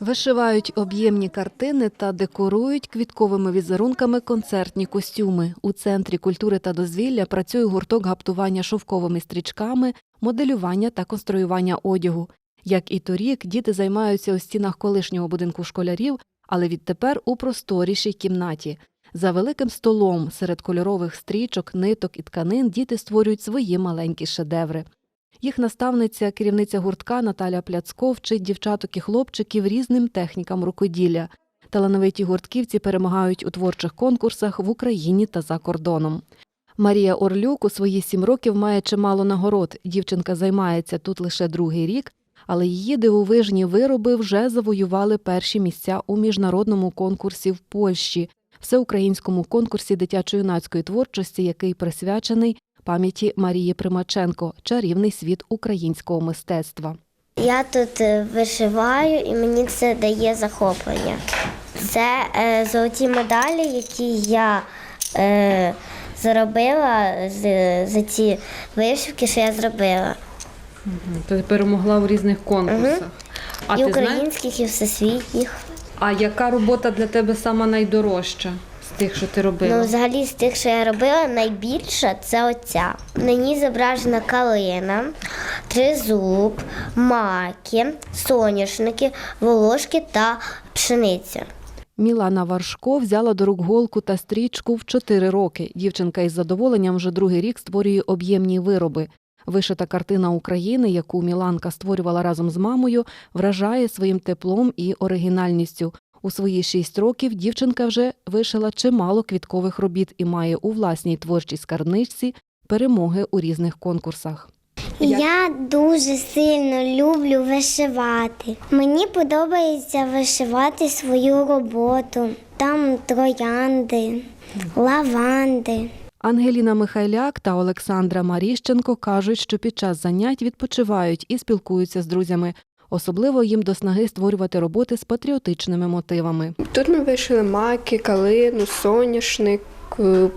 Вишивають об'ємні картини та декорують квітковими візерунками концертні костюми. У центрі культури та дозвілля працює гурток гаптування шовковими стрічками, моделювання та конструювання одягу. Як і торік, діти займаються у стінах колишнього будинку школярів, але відтепер у просторішій кімнаті. За великим столом серед кольорових стрічок, ниток і тканин діти створюють свої маленькі шедеври. Їх наставниця, керівниця гуртка Наталя Пляцко вчить дівчаток і хлопчиків різним технікам рукоділля. Талановиті гуртківці перемагають у творчих конкурсах в Україні та за кордоном. Марія Орлюк у свої сім років має чимало нагород. Дівчинка займається тут лише другий рік, але її дивовижні вироби вже завоювали перші місця у міжнародному конкурсі в Польщі, всеукраїнському конкурсі дитячо-юнацької творчості, який присвячений пам'яті Марії Примаченко Чарівний світ українського мистецтва. Я тут е, вишиваю і мені це дає захоплення. Це е, золоті медалі, які я е, заробила з, за ці вишивки, що я зробила. Ти перемогла у різних конкурсах. А і українських, і всесвітніх. а яка робота для тебе сама найдорожча тих, що ти робила? Ну, взагалі, з тих, що я робила, найбільша це оця. На ній зображена калина, тризуб, маки, соняшники, волошки та пшениця. Мілана Варшко взяла до рук голку та стрічку в 4 роки. Дівчинка із задоволенням вже другий рік створює об'ємні вироби. Вишита картина України, яку Міланка створювала разом з мамою, вражає своїм теплом і оригінальністю. У свої шість років дівчинка вже вишила чимало квіткових робіт і має у власній творчій скарбничці перемоги у різних конкурсах. Я дуже сильно люблю вишивати. Мені подобається вишивати свою роботу. Там троянди, лаванди. Ангеліна Михайляк та Олександра Маріщенко кажуть, що під час занять відпочивають і спілкуються з друзями. Особливо їм до снаги створювати роботи з патріотичними мотивами. Тут ми вишили маки, калину, соняшник. е,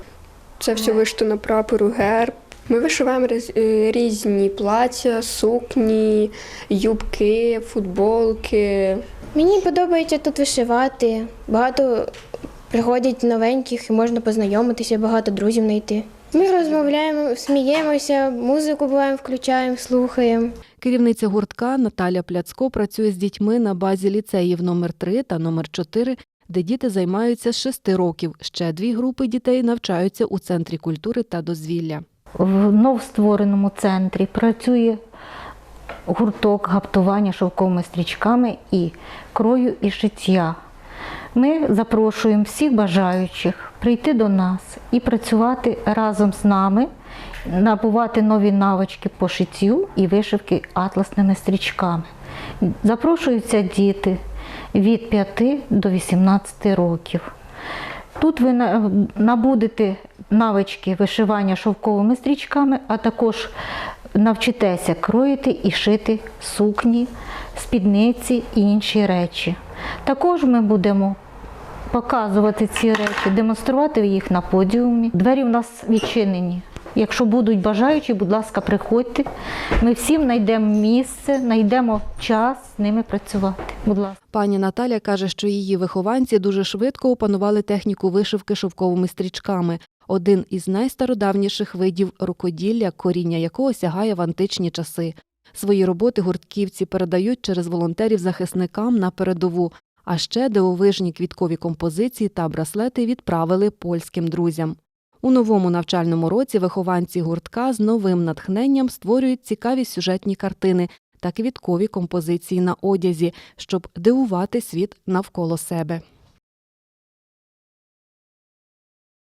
Це все вишито на прапору герб. Ми вишиваємо е, різні плаття, сукні, юбки, футболки. Мені подобається тут вишивати. Багато приходять новеньких і можна познайомитися, багато друзів знайти. Ми розмовляємо, сміємося, музику буваємо, включаємо, слухаємо. Керівниця гуртка Наталя Пляцко працює з дітьми на базі ліцеїв номер 3 та номер 4, де діти займаються з 6 років. Ще дві групи дітей навчаються у центрі культури та дозвілля. В новствореному центрі працює гурток гаптування шовковими стрічками і крою і шиття. Ми запрошуємо всіх бажаючих прийти до нас і працювати разом з нами, набувати нові навички по шиттю і вишивки атласними стрічками. Запрошуються діти від 5 до 18 років. Тут ви набудете навички вишивання шовковими стрічками, а також навчитеся кроїти і шити сукні, спідниці і інші речі. Також ми будемо показувати ці речі, демонструвати їх на подіумі. Двері в нас відчинені. Якщо будуть бажаючі, будь ласка, приходьте. Ми всім знайдемо місце, знайдемо час з ними працювати. Будь ласка. Пані Наталя каже, що її вихованці дуже швидко опанували техніку вишивки шовковими стрічками. Один із найстародавніших видів рукоділля, коріння якого сягає в античні часи. Свої роботи гуртківці передають через волонтерів захисникам на передову. А ще дивовижні квіткові композиції та браслети відправили польським друзям. У новому навчальному році вихованці гуртка з новим натхненням створюють цікаві сюжетні картини та квіткові композиції на одязі, щоб дивувати світ навколо себе.